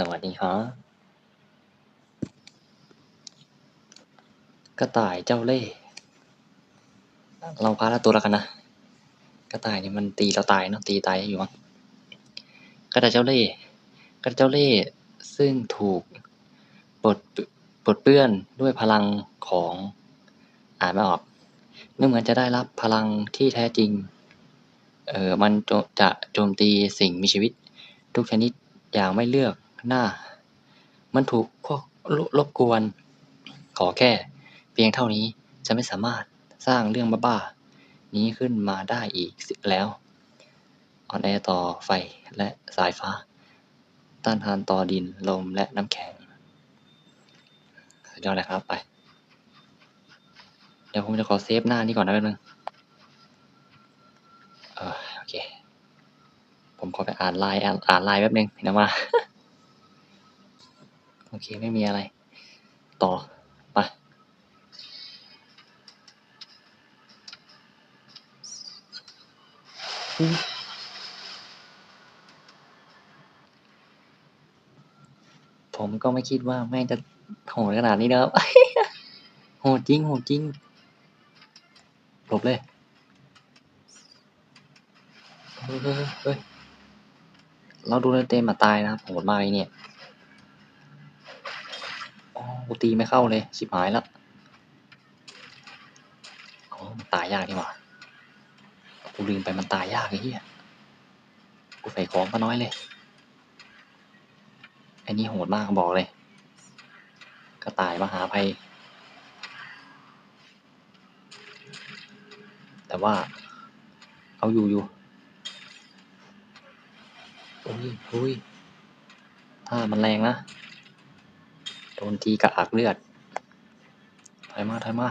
สวัสดีครับกระต่ายเจ้าเล่ห์เราพาละตัวแล้วกันนะ กระต่ายนี่มันตีเราตายเนาะตีตายอยู่มั้งกระต่ายเจ้าเล่ห์กระต่ายเจ้าเล่ห์ซึ่งถูกปลดปลดเปื้อนด้วยพลังของอ่านไม่ออกไม่เหมือนจะได้รับพลังที่แท้จริง เออมันจะโจมตีสิ่งมีชีวิต ทุกชนิดอย่างไม่เลือก หน้า มันถูกควบรบกวน ขอแค่เพียงเท่านี้จะไม่สามารถสร้างเรื่องบ้าๆนี้ขึ้นมาได้อีกแล้วออนแอร์ต่อไฟและสายฟ้า ต้านทานต่อดินลมและน้ำแข็งสุดยอดเลยครับไป เดี๋ยวผมจะขอเซฟหน้านี้ก่อนนะแป๊บนึงเออโอเค ผมขอไปอ่านไลน์อ่านอ่านไลน์แป๊บนึงเดี๋ยวมา โอเค ไม่มีอะไร ต่อ ไป ผมก็ไม่คิดว่าแม่งจะโหดขนาดนี้นะครับ โหดจริง โหดจริงหลบเลยเฮ้ยเราดูเต็มมาตายนะครับโหดมากเลยเนี่ย กูตีไม่เข้าเลยชิบหายแล้วอ๋อมันตายยากนี่หว่ากูลืมไปมันตายยากไอ้เหี้ยกูใส่ของก็น้อยเลยไอ้นี่โหดมากบอกเลย กระต่ายมหาภัย แต่ว่าเอาอยู่อยู่อุ้ยอุ้ยถ้ามันแรงนะ โดนทีกระอักเลือดถอยมาถอยมา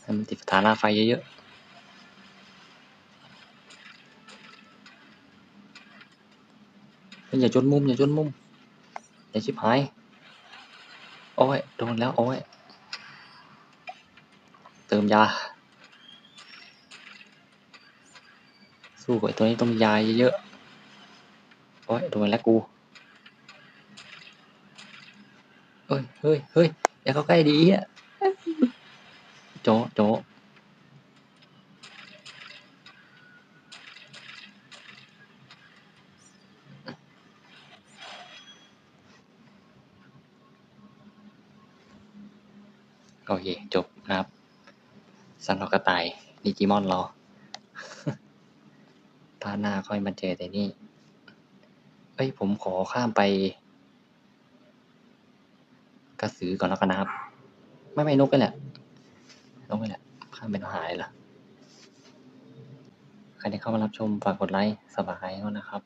ให้มันติดสถานะไฟเยอะๆอย่าจนมุมอย่าจนมุมอย่าชิบหาย โอ้ย โดนแล้ว โอ้ย เติมยา สู้กับไอ้ตัวนี้ต้องมียาเยอะๆโอ้ยโดนแล้วกูเฮ้ยเฮ้ยเฮ้ยอย่าเข้าใกล้ดีอะโจะโจะโอเค จบนะครับสำหรับกระต่ายดิจิมอนรา พาร์ทหน้าค่อยมาเจอแต่นี่ เอ้ย ผมขอข้ามไปกระสือก่อนแล้วกันนะครับ ไม่ไม่นกไปแหละนกไปแหละ ข้ามเป็นหายเหรอใครที่เข้ามารับชมฝากกดไลค์สบายด้วนะครับ